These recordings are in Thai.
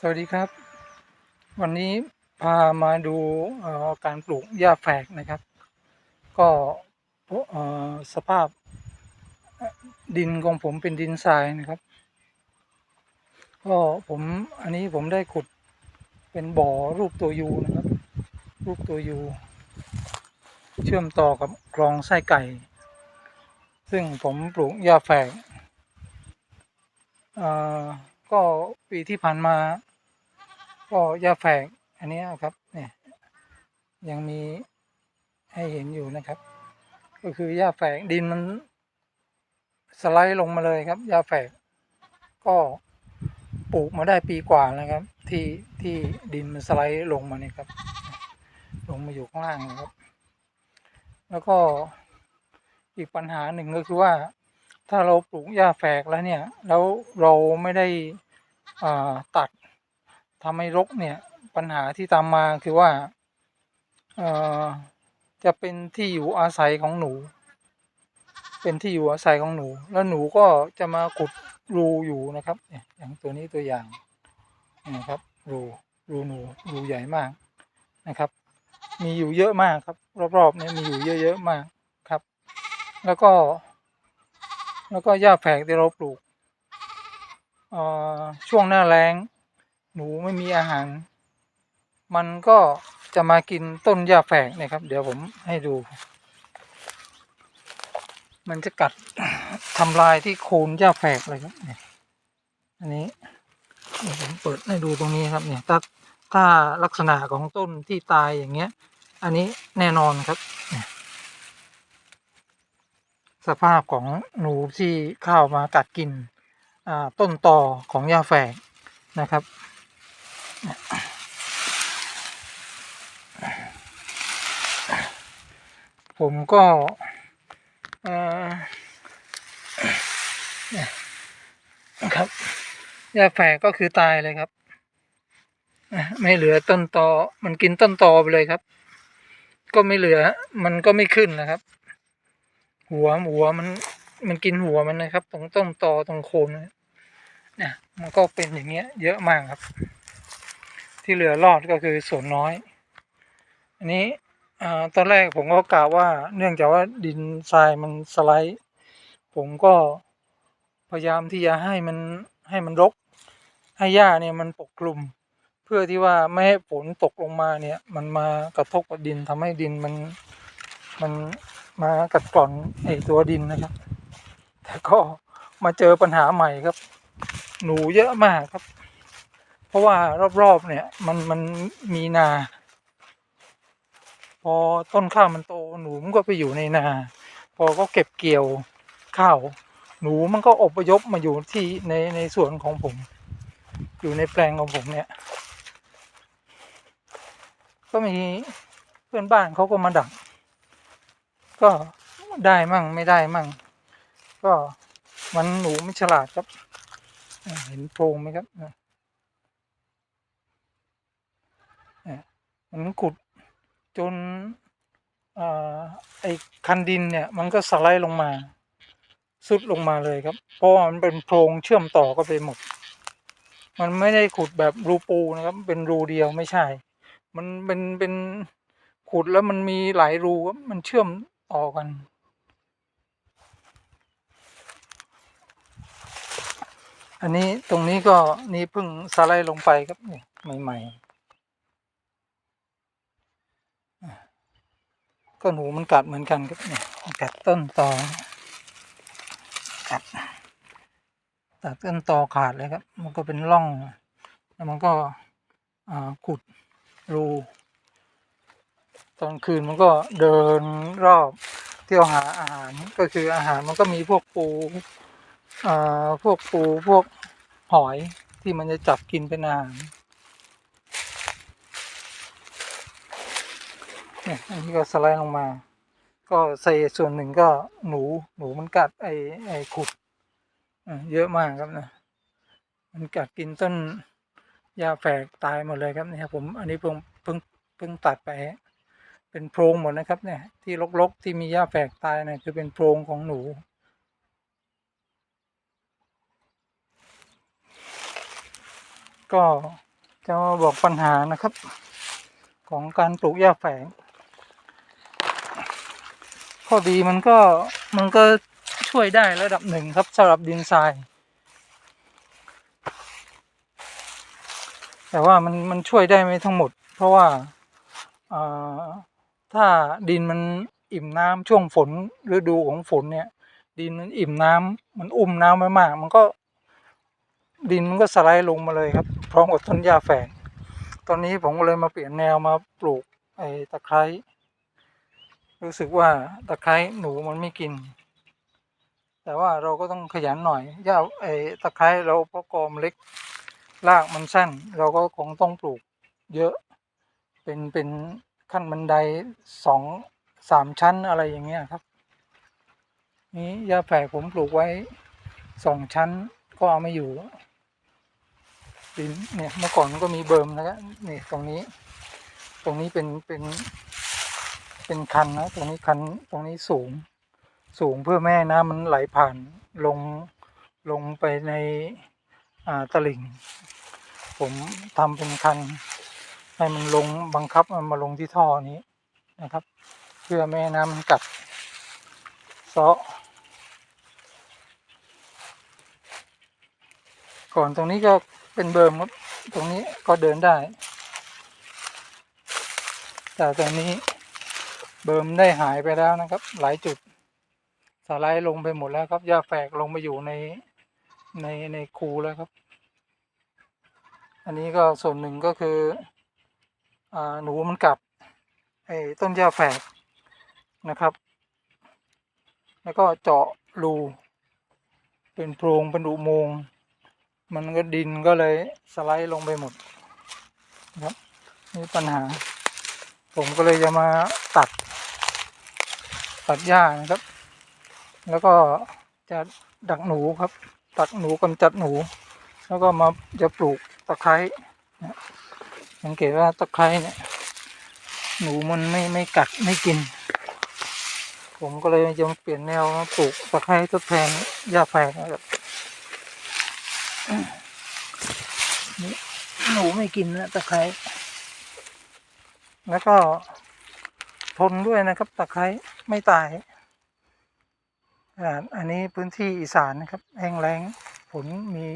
สวัสดีครับ วันนี้พามาดูการปลูกหญ้าแฝกนะครับ ก็สภาพดินของผมเป็นดินทรายนะครับ ก็ผมอันนี้ผมได้ขุดเป็นบ่อรูปตัวยูนะครับ รูปตัวยูเชื่อมต่อกับคลองไส้ไก่ ซึ่งผมปลูกหญ้าแฝกอ่อ ก็ปีที่ผ่านมา ก็หญ้าแฝกอันนี้ครับเนี่ยยังมีให้เห็นอยู่นะครับ ก็คือหญ้าแฝกดินมันสไลด์ลงมาเลยครับหญ้าแฝกก็ปลูกมาได้ปีกว่าแล้วครับ ที่ที่ดินมันสไลด์ลงมาเนี่ยครับ ลงมาอยู่ข้างล่างนะครับ แล้วก็อีกปัญหาหนึ่งก็คือว่า ถ้าเราปลูกหญ้าแฝกแล้วเนี่ย แล้วเราไม่ได้อ่าตัดทำให้รกเนี่ยปัญหาที่ตามมาคือว่าเอ่อจะเป็นที่อยู่อาศัยของหนู เป็นที่อยู่อาศัยของหนู แล้วหนูก็จะมาขุดรูอยู่นะครับเนี่ยอย่างตัวนี้ตัวอย่างนี่นะครับรูรูหนูรูใหญ่มากนะครับ มีอยู่เยอะมากครับ รอบๆเนี่ยมีอยู่เยอะๆมากครับ แล้วก็ แล้วก็หญ้าแฝกที่เราปลูกอ่อช่วงหน้าแล้ง หนูไม่มีอาหาร มันก็จะมากินต้นหญ้าแฝกนี่ยครับ เดี๋ยวผมให้ดู มันจะกัดทำลายที่โคนหญ้าแฝกเลยครับนี่อันนี้ผมเปิดให้ดูตรงนี้ครับเนี่ยถ้าถ้าลักษณะของต้นที่ตายอย่างเงี้ย อันนี้แน่นอนครับเนี่ย สภาพของหนูที่เข้ามากัดกินต้นตอของหญ้าแฝกนะครับ ผมก็นะครับหญ้าแฝกก็คือตายเลยครับ ไม่เหลือต้นตอ มันกินต้นตอไปเลยครับ ก็ไม่เหลือ มันก็ไม่ขึ้นนะครับ หัวหัวมันมันกินหัวมันนะครับ ตรงต้นตอตรงโคนนะเนี่ยมันก็เป็นอย่างเงี้ย เยอะมากครับ ที่เหลือรอดก็คือส่วนน้อย อันนี้อตอนแรกผมก็กล่าวว่า เนื่องจากว่าดินทรายมันสไลด์ ผมก็พยายามที่จะให้มันให้มันรก ให้หญ้าเนี่ยมันปกคลุม เพื่อที่ว่าไม่ให้ฝนตกลงมาเนี่ย มันมากระทบกับดินทำให้ดินมันมัน มากัดกร่อนไอตัวดินนะครับ แต่ก็มาเจอปัญหาใหม่ครับ หนูเยอะมากครับ เพราะว่ารอบๆเนี่ยมันมันมีนา พอต้นข้าวมันโตหนูมันก็ไปอยู่ในนา พอก็เก็บเกี่ยวข้าวหนูมันก็อพยพมาอยู่ที่ในในสวนของผม อยู่ในแปลงของผมเนี่ย ก็มีเพื่อนบ้านเขาก็มาดัก ก็ได้มั่งไม่ได้มั่ง ก็มันหนูไม่ฉลาดครับ เห็นโพรงไหมครับเนี่ยมันขุดจนอไอ้คันดินเนี่ย มันก็สไลด์ลงมาสุดลงมาเลยครับ เพราะมันเป็นโพรงเชื่อมต่อก็ไปหมด มันไม่ได้ขุดแบบรูปูนะครับ เป็นรูเดียวไม่ใช่ มันเป็นเป็นขุดแล้วมันมีหลายรูครับมันเชื่อม ต่อกันอันนี้ตรงนี้ก็นี่เพิ่งสไลด์ลงไปครับเนี่ยใหม่ๆก็หนูมันกัดเหมือนกันครับเนี่ยกัดต้นตอกัดตัดต้นตอขาดเลยครับ มันก็เป็นร่อง แล้วมันก็ขุดรู ตอนคืนมันก็เดินรอบเที่ยวหาอาหารก็คืออาหารมันก็มีพวกปูอ่าพวกปูพวกหอยที่มันจะจับกินเป็นอาหารเนี่ยอันนี้ก็สไลด์ลงมา ก็ใส่ส่วนหนึ่งก็หนูหนูมันกัดไอไอขุดเยอะมากครับนะ มันกัดกินต้นยาแฝกตายหมดเลยครับเนี่ยผม อันนี้เพิ่งเพิ่งเพิ่งตัดไป เป็นโพรงหมดนะครับ เนี่ย ที่รกๆที่มีหญ้าแฝกตายเนี่ยคือเป็นโพรงของหนู ก็จะมาบอกปัญหานะครับ ของการปลูกหญ้าแฝงข้อดีมันก็มันก็ช่วยได้ระดับหนึ่งครับสำหรับดินทราย แต่ว่ามันมันช่วยได้ไม่ทั้งหมด เพราะว่า ถ้าดินมันอิ่มน้ำช่วงฝนฤดูของฝนเนี่ย ดินมันอิ่มน้ำมันอุ้มน้ำไว้มาก มันก็ ดินมันก็สไลด์ลงมาเลยครับพร้อมกับต้นหญ้าแฝงตอนนี้ผมก็เลยมาเปลี่ยนแนวมาปลูกไอ้ตะไคร้รู้สึกว่าตะไคร้หนูมันไม่กิน แต่ว่าเราก็ต้องขยันหน่อยหญ้าไอ้ตะไคร้เราเพราะกอมเล็กรากมันสั้น เราก็คงต้องปลูกเยอะเป็นเป็น ขั้นบันไดสองสามชั้นอะไรอย่างเงี้ยครับ นี้หญ้าแฝกผมปลูกไว้สองชั้นก็เอาไม่อยู่ดินเนี่ยเมื่อก่อนมันก็มีเบิร์มนะครับนี่ตรงนี้ ตรงนี้เป็นเป็นเป็นคันนะตรงนี้คันตรงนี้สูง สูงเพื่อแม่ให้น้ำมันไหลผ่านลงลงไปในอ่าตลิ่ง ผมทำเป็นคัน ให้มันลงบังคับมันมาลงที่ท่อนี้นะครับ เพื่อไม่ให้น้ำมันกัดเซาะก่อนตรงนี้ก็เป็นเบิร์มครับ ตรงนี้ก็เดินได้ แต่ตอนนี้เบิร์มได้หายไปแล้วนะครับ หลายจุดสไลด์ลงไปหมดแล้วครับหญ้าแฝกลงไปอยู่ในในในคูแล้วครับ อันนี้ก็ส่วนหนึ่งก็คือ หนูมันกัดไอ้ต้นหญ้าแฝกนะครับ แล้วก็เจาะรูเป็นโพรงเป็นอุโมงค์มันก็ดินก็เลยสไลด์ลงไปหมดนะครับนี่ปัญหา ผมก็เลยจะมาตัด ตัดหญ้านะครับ แล้วก็จะดักหนูครับ ตักหนูกำจัดหนู แล้วก็มาจะปลูกตะไคร้ สังเกตว่าตะไคร้เนี่ย หนูมันไม่ไม่กัดไม่กิน ผมก็เลยจะมาเปลี่ยนแนวมาปลูกตะไคร้ทดแทนหญ้าแฝกนะครับหนูไม่กินนะตะไคร้แล้วก็ ทนด้วยนะครับตะไคร้ไม่ตายอันนี้พื้นที่อีสานนะครับแห้งแล้งฝนมี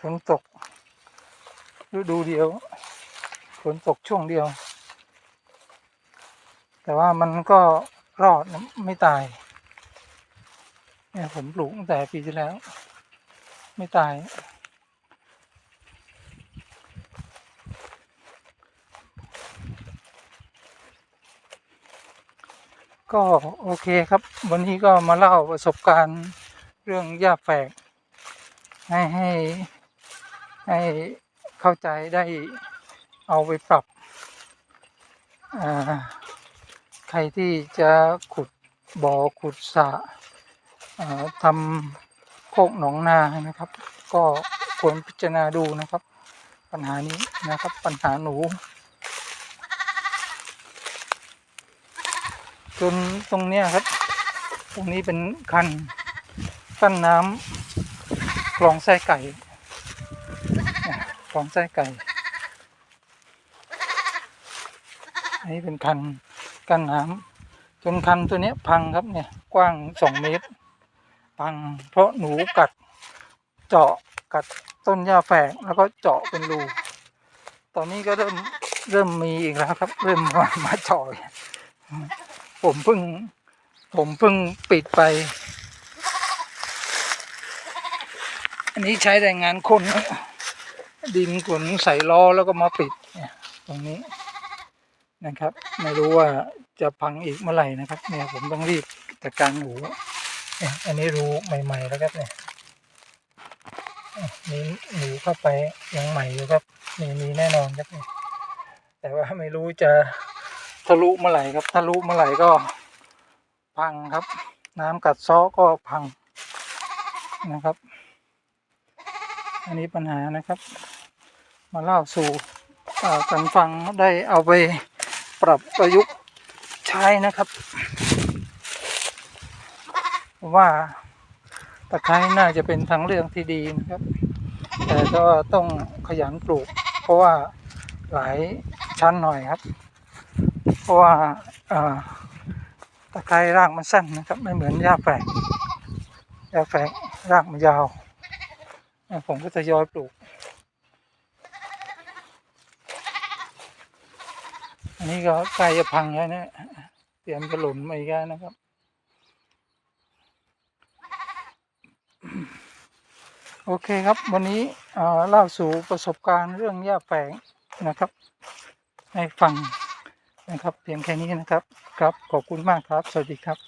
ฝนตก ฤดูเดียวฝนตกช่วงเดียว แต่ว่ามันก็รอดไม่ตายเนี่ยผมปลูกตั้งแต่ปีที่แล้ว ไม่ตาย ก็โอเคครับ วันนี้ก็มาเล่าประสบการณ์เรื่องหญ้าแฝกให้ให้ให้ เข้าใจได้เอาไปปรับ ใครที่จะขุดบ่อขุดสระทำโคกหนองนานะครับ ก็ควรพิจารณาดูนะครับ ปัญหานี้นะครับปัญหาหนู จนตรงเนี้ยครับ ตรงนี้เป็นคันกั้นน้ำคลองไส้ไก่ อะคลองไส้ไก่ อันนี้เป็นคันกันน้ำจนคันตัวนี้พังครับเนี่ยกว้างสองเมตร พังเพราะหนูกัดเจาะกัดต้นหญ้าแฝกแล้วก็เจาะเป็นรูตอนนี้ก็เริ่มเริ่มมีอีกแล้วครับ เริ่มมามาเจาะอีกผมเพิ่ง ผมเพิ่งปิดไป อันนี้ใช้แรงงานคนนะ ดินขนใส่ล้อแล้วก็มาปิดตรงนี้นะครับ ไม่รู้ว่าจะพังอีกเมื่อไหร่นะครับ เนี่ยผมต้องรีบจัดการหนูเนี่ยอันนี้รูใหม่ๆแล้วครับเนี่ยอะมีหนูเข้าไปยังใหม่อยู่ครับมีมีแน่นอนครับเนี่ยแต่ว่าไม่รู้จะทะลุเมื่อไหร่ครับทะลุเมื่อไหร่ก็พังครับ น้ำกัดซ้อก็พังนะครับ อันนี้ปัญหานะครับ มาเล่าสู่อ่ากันฟังได้เอาไปปรับประยุกต์ใช้นะครับ ว่าตะไคร้น่าจะเป็นทางเลือกที่ดีนะครับ แต่ก็ต้องขยันปลูก เพราะว่าหลายชั้นหน่อยครับ เพราะว่าตะไคร้รากมันสั้นนะครับ ไม่เหมือนหญ้าแฝกหญ้าแฝกรากมันยาว ผมก็จะย้อยปลูก นี่ก็ใกล้จะพังแล้วนะเตรียมจะหล่นมาอีกแล้วนะครับ โอเคครับ วันนี้เอ่อเล่าสู่ประสบการณ์เรื่องหญ้าแฝงนะครับ ให้ฟังนะครับ เพียงแค่นี้นะครับ ครับขอบคุณมากครับ สวัสดีครับ